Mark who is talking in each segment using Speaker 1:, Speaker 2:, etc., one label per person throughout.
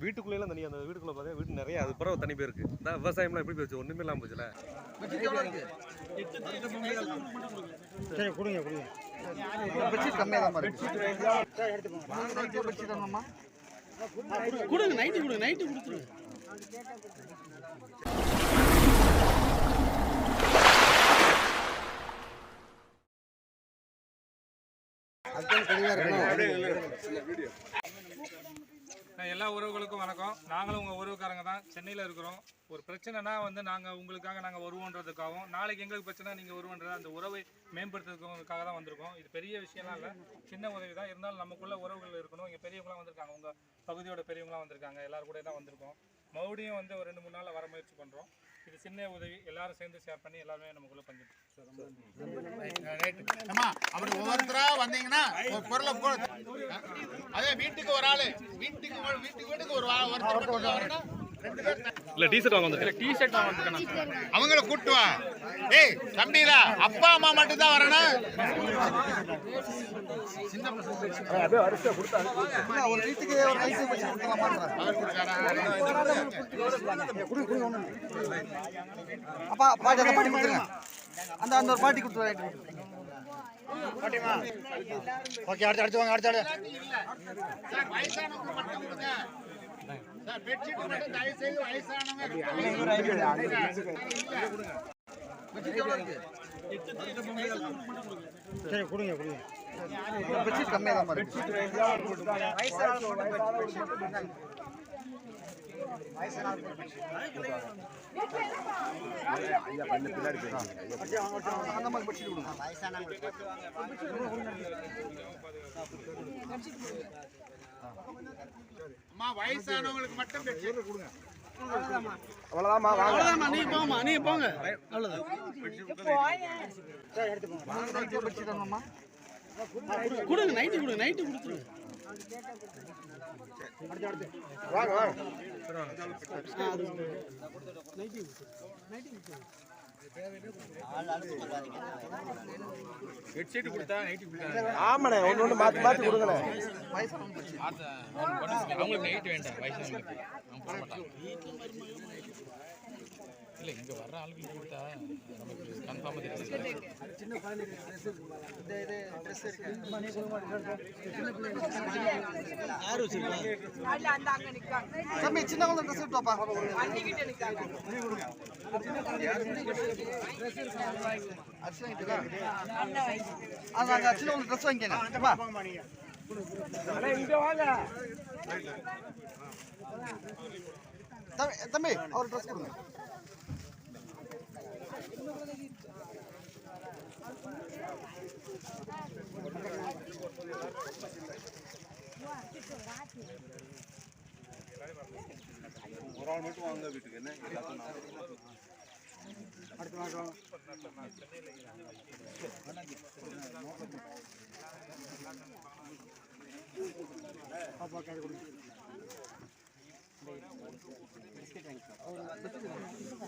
Speaker 1: வீட்டுக்குள்ளேலாம் தண்ணி அந்த வீட்டுக்குள்ள பார்த்தா வீட்டு நிறைய அது பிறகு தண்ணி போயிருக்கு இந்த விவசாயம்லாம் எப்படி போச்சு? ஒண்ணுமே இல்லாம போச்சுல?
Speaker 2: சரி கொடுங்க கொடுங்க.
Speaker 3: பெட்ஷீட் கம்மியாக தான்
Speaker 2: கொடுங்க நைட்டு கொடுங்க நைட்டு கொடுத்துருங்க
Speaker 3: அதுதான் தெளிவாக இருக்கணும்
Speaker 4: எல்லா உறவுகளுக்கும் நாங்களும் உங்கள் உறவுக்காரங்க தான். சென்னையில் இருக்கிறோம். ஒரு பிரச்சனைனா வந்து நாங்கள் உங்களுக்காக நாங்கள் வருவோன்றதுக்காகவும் நாளைக்கு எங்களுக்கு பிரச்சனை நீங்கள் வருவோன்றது அந்த உறவை மேம்படுத்துறதுக்காக தான் வந்திருக்கோம். இது பெரிய விஷயம்லாம் இல்லை. சின்ன உதவி தான். இருந்தாலும் நமக்குள்ள உறவுகள் இருக்கணும். இங்கே பெரியவங்களாம் வந்திருக்காங்க. உங்கள் பகுதியோட பெரியவங்களாம் வந்திருக்காங்க. எல்லாரும் கூட தான் வந்திருக்கோம். மறுபடியும் வந்து ஒரு ரெண்டு மூணு நாளில் வர முயற்சி பண்ணுறோம் இது சின்ன உதவி எல்லாரும் சேர்ந்து ஷேர் பண்ணி எல்லாருமே நமக்குள்ள பங்கிட்டு.
Speaker 5: அம்மா அப்படி ஒவ்வொருத்தரா வந்தீங்கன்னா ஒரு பொருளை போ அதே வீட்டுக்கு ஒரு ஆளு. வீட்டுக்கு வீட்டுக்கு வீட்டுக்கு ஒரு ஒருத்தர்
Speaker 1: இல்ல டீசர்ட் வாங்க வந்துருக்கேன்
Speaker 4: டி ஷர்ட் வந்துருக்கேன்
Speaker 5: அவங்கள கூட்டு வா. ஏய் தம்பிடா அப்பா அம்மா மட்டும் தான் வரணும்.
Speaker 3: அண்ணா, ஒரு வீட்டுக்கு ஒரு நைட்டு பெட்ஷீட் கொடுக்கலாமான்றேன் அப்பா பாட்டி அந்த பாட்டி கொடுத்துருங்க. அந்த அந்த ஒரு பாட்டி கொடுத்துரு நைட்டு
Speaker 2: ஓகே அடுத்து அடுத்து வாங்க அடுத்து அடுத்து.
Speaker 5: சார் வயசானவங்க மட்டும் கொடுங்க சார் பெட்ஷீட் மட்டும் தயவு செய்து வயசானவங்க
Speaker 3: பெட்ஷீட் எவ்வளோ இருக்கு
Speaker 2: சரி கொடுங்க கொடுங்க
Speaker 3: பெட்ஷீட் கம்மியாக தான் இருக்கு அந்த மாதிரி பெட்ஷீட் கொடுங்க
Speaker 5: அம்மா வயசானவங்களுக்கு மட்டும் பெட்ஷீட். கொடுங்க.
Speaker 2: நீங்க போங்கம்மா நீங்க போங்க.
Speaker 3: வேணுமா
Speaker 2: கொடுங்க நைட்டு கொடுங்க நைட்டு கொடுத்துருங்க.
Speaker 4: பெட்ஷீட் கொடுத்தா நைட்டு கொடுத்தா
Speaker 1: ஆமாண்ணே ஒன்று ஒன்று மாற்றி மாற்றி கொடுங்கண்ணே.
Speaker 4: அவங்களுக்கு நைட் வேண்டாம் வயசானவங்களுக்கு. இல்லை இங்கே வர்ற ஆளுங்களுக்கு கொடுத்தா நமக்கு கன்ஃபார்மாக தெரியாது.
Speaker 3: இந்த இது ட்ரெஸ்
Speaker 2: யார் வச்சிருக்கா
Speaker 3: தம்பி சின்ன குழந்தை ட்ரெஸ் சின்ன குழந்தை
Speaker 6: ட்ரெஸ் வாங்கிக்கங்க.
Speaker 3: தம்பி அவர் ட்ரெஸ் கொடுங்க. ஒரு ஆள் மட்டும் வாங்க வீட்டுக்கு என்ன? அடுத்த மாதம் பாப்பா கேட்டு கொடுங்க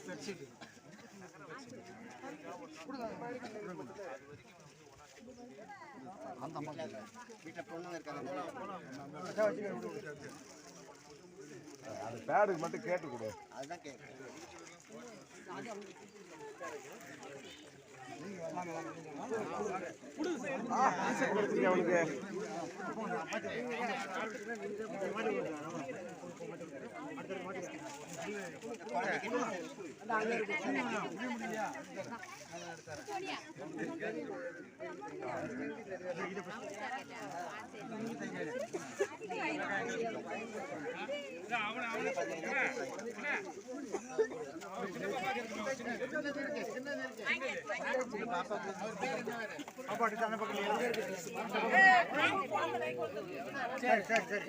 Speaker 3: பெட்ஷீட். அந்த அம்மா வீட்டில் பொண்ணுங்க இருக்காங்க
Speaker 1: அது பேடுக்கு மட்டும் கேட்டு கொடு
Speaker 3: அதுதான் கேட்குறேன்
Speaker 1: அவனுக்கு
Speaker 3: பாப்பாட்டு சரி சரி சரி.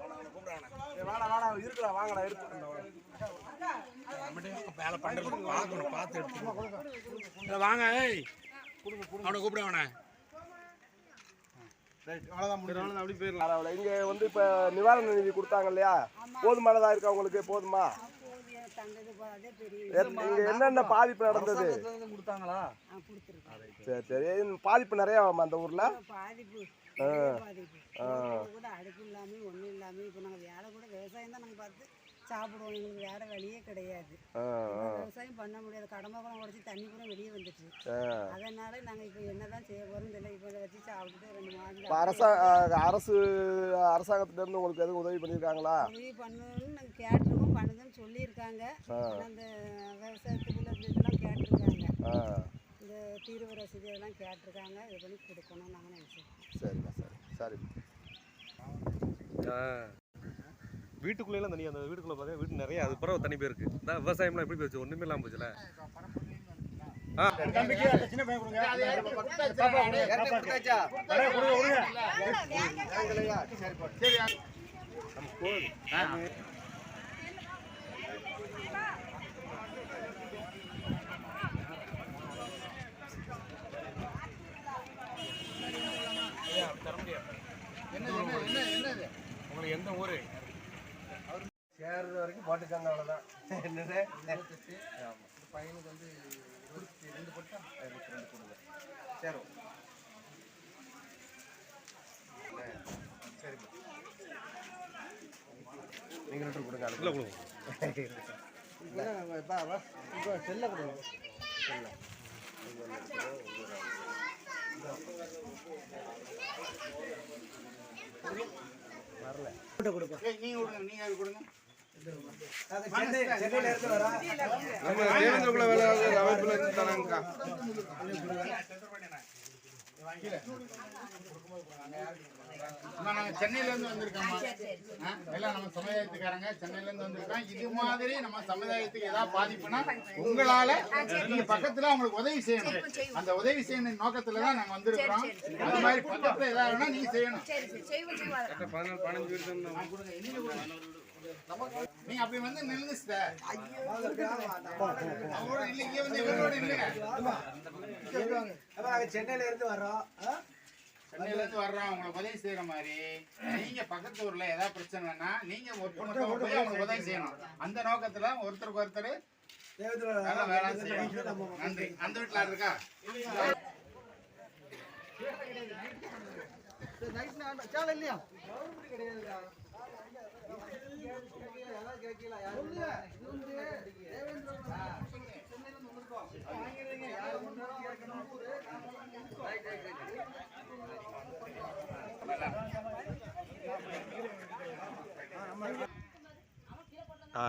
Speaker 6: வாடா வாடா இருக்குடா வாங்கடா இருக்கு
Speaker 3: வேலை பண்றது பார்க்கணும் பார்த்து எடுத்துக்கணும். வாங்க ஏய். அவனை கூப்பிட
Speaker 6: இங்க வந்து இப்ப நிவாரண நிதி கொடுத்தாங்க இல்லையா? போதுமானதா இருக்கா உங்களுக்கு? போதுமா? என்னென்ன பாதிப்பு நடந்தது? சரி சரி பாதிப்பு நிறைய அந்த ஊர்ல?
Speaker 7: பாதிப்பு கூட அடுப்பு இல்லாம ஒண்ணும் இல்லாம இப்போ நாங்க வேலை கூட விவசாயம் தான் நாங்க பார்த்து சாப்பிடுவோம். எங்களுக்கு வேற வழியே கிடையாது. விவசாயம் பண்ண முடியாது. கடமை கூட உடச்சி தண்ணி கூட வெளியே வந்துச்சு. அதனால நாங்க இப்போ என்னதான் செய்ய போறோம் தெரியல. இப்போ வச்சு சாப்பிட்டுட்டு ரெண்டு மாதம்
Speaker 6: அரசா அரசு அரசாங்கத்துல இருந்து உங்களுக்கு எதுவும் உதவி பண்ணியிருக்காங்களா?
Speaker 7: உதவி பண்ணணும்னு நாங்கள் கேட்டிருக்கோம். பண்ணுதுன்னு சொல்லியிருக்காங்க. அந்த விவசாயத்துக்குள்ள இதெல்லாம் கேட்டிருக்காங்க. இந்த தீர்வு ரசீது இதெல்லாம் கேட்டிருக்காங்க. இது பண்ணி கொடுக்கணும் நாங்கள் நினச்சிருக்கோம்.
Speaker 6: சரிங்க சரி. சரி
Speaker 1: வீட்டுக்குள்ள எல்லாம் தண்ணி அந்த வீட்டுக்குள்ள பார்த்தா வீட்டு நிறைய அது பிறகு தண்ணி போயிருக்கு இந்த விவசாயம்லாம் எப்படி போச்சு? ஒண்ணுமே இல்லாம போச்சுல? ஆ.
Speaker 3: சின்ன பையன் கொடுங்க
Speaker 5: அது யாருக்கு கொடுத்தாச்சா? சரி என்ன என்ன என்ன என்னது
Speaker 1: உங்களுக்கு எந்த ஊரு
Speaker 6: சேர்றது வரைக்கும் போட்டுக்காங்க அவ்வளோதான் என்னது
Speaker 5: பையனுக்கு வந்து இருபத்தி ரெண்டு போட்டா இருபத்தி ரெண்டு கொடுங்க சேரும் சரி
Speaker 6: நீங்கள் ரெண்டு கொடுங்க அதுக்கு.
Speaker 1: கொடுங்க
Speaker 6: செல்ல கொடுங்க
Speaker 5: ஏய், நீங்க கொடுங்க நீங்க அது கொடுங்க
Speaker 6: நம்ம தேவேந்திரகுல வேலை அமைப்புல இருந்து தராங்கக்கா
Speaker 5: நாங்க சென்னையில இருந்து வந்திருக்கோம்மா. ஆ, எல்லாம் நம்ம சமுதாயத்துக்காரங்க சென்னையில இருந்து வந்திருக்கோம். இது மாதிரி நம்ம சமுதாயத்துக்கு ஏதாவது பாதிப்புனா உங்களால நீங்க பக்கத்துல அவங்களுக்கு உதவி செய்யணும். அந்த உதவி செய்யணும் நோக்கத்துல தான் நாங்க வந்திருக்கிறோம். அது மாதிரி பக்கத்துல ஏதாவது நீங்க செய்யணும். நீங்க அப்படி வந்து நில்லுங்க சார் அவரோட இல்ல இங்க வந்து இவரோட இல்லைங்க
Speaker 6: சென்னையில இருந்து வர்றோம்.
Speaker 5: சென்னையில இருந்து வர்றோம் உங்களுக்கு உதவி செய்யற மாதிரி. நீங்க பக்கத்து ஊர்ல ஏதாவது பிரச்சனைனா நீங்க ஒட்டுமொத்தமா போய் அவங்களுக்கு உதவி செய்யணும். அந்த நோக்கத்துல ஒருத்தருக்கு ஒருத்தர் நல்லா வேலை செய்யணும். நன்றி. அந்த வீட்டுல யார்
Speaker 6: இல்லையா
Speaker 1: ஆ.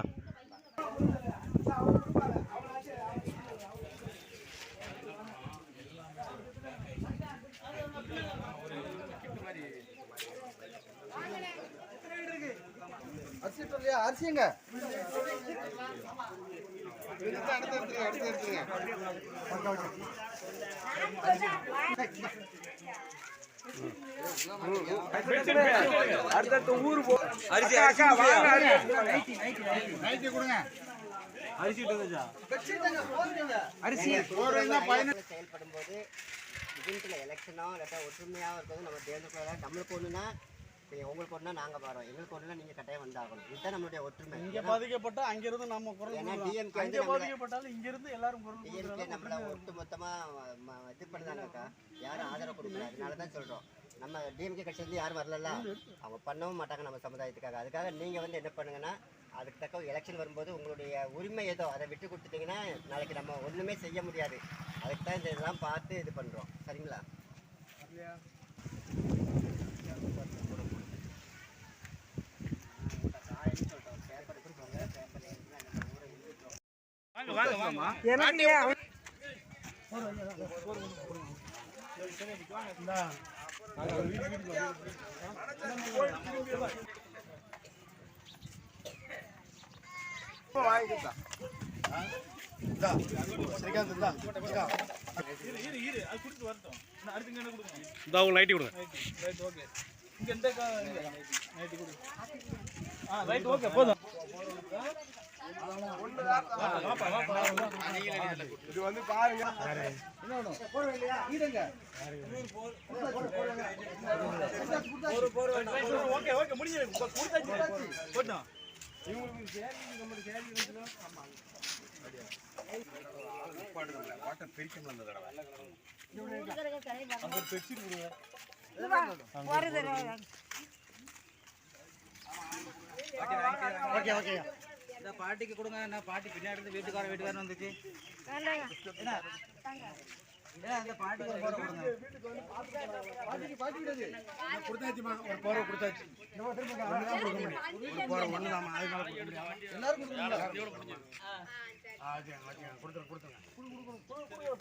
Speaker 6: எடுத்துருங்க அடுத்து எடுத்துருங்க அடுத்த ஊர் போ அரிசி அக்கா வாங்க அரிசி.
Speaker 5: நைட்டு கொடுங்க.
Speaker 6: அரிசி
Speaker 5: பதினெட்டு
Speaker 8: செயல்படும் போது இவன்ட்டில் எலெக்ஷனோ இல்லாட்டா ஒற்றுமையாக இருக்கிறது நம்ம தேர்ந்தெடுக்கிறதா நம்மளுக்கு ஒன்றுனா இப்போ உங்களுக்கு ஒன்றா நாங்கள் வரோம் எங்களுக்கு ஒன்றுனா நீங்கள் கட்டாயம் வந்தாகணும். இதுதான் நம்மளுடைய ஒற்றுமை.
Speaker 3: இங்க பாதிக்கப்பட்டா அங்க இருந்து நம்ம குரல்
Speaker 8: ஏன்னா. DMK வந்து
Speaker 3: பாதிக்கப்பட்டாலும் இங்க இருந்து எல்லாரும் குரல்
Speaker 8: டிஎம்கே. நம்மள ஒட்டு மொத்தமாக இது பண்ணுதாங்கக்கா யாரும் ஆதரவு கொடுக்கல. அதனால தான் சொல்கிறோம் நம்ம டிஎம்கே கட்சியிலேருந்து யாரும் வரல அவங்க பண்ணவும் மாட்டாங்க நம்ம சமுதாயத்துக்காக. அதுக்காக நீங்கள் வந்து என்ன பண்ணுங்கன்னா அதுக்கு தக்க எலெக்ஷன் வரும்போது உங்களுடைய உரிமை ஏதோ அதை விட்டு கொடுத்துட்டீங்கன்னா நாளைக்கு நம்ம ஒன்றுமே செய்ய முடியாது. அதுக்கு தான் இந்த இதெல்லாம் பார்த்து இது பண்ணுறோம் சரிங்களா
Speaker 4: வாங்க வாங்க வாங்க
Speaker 1: இந்த அவங்க நைட்டி கொடுங்க.
Speaker 4: ரைட் ஓகே இங்க எந்த நைட்டு கொடு ஆ ரைட் ஓகே போதும்.
Speaker 6: இது வந்து பாருங்க
Speaker 4: ஓகே ஓகே முடிஞ்சது
Speaker 2: இந்த பாட்டிக்கு கொடுங்க. என்ன பாட்டி பின்னாடி இருந்து வீட்டுக்கார வீட்டுக்காரன் வந்துச்சு. அந்த பாட்டிக்கு ஒரு போட கொடுங்க.
Speaker 3: கொடுத்தாச்சுமா ஒரு போர்வை கொடுத்தாச்சு ஒண்ணுதான் கொடுக்க முடியும் ஒரு போர்வை ஒண்ணுதாம்மா அது மேல கொடுக்க முடியாது எல்லாரும் கொடுக்கணும்ல ஆ சரி ஓகே கொடுத்துரு கொடுத்துருங்க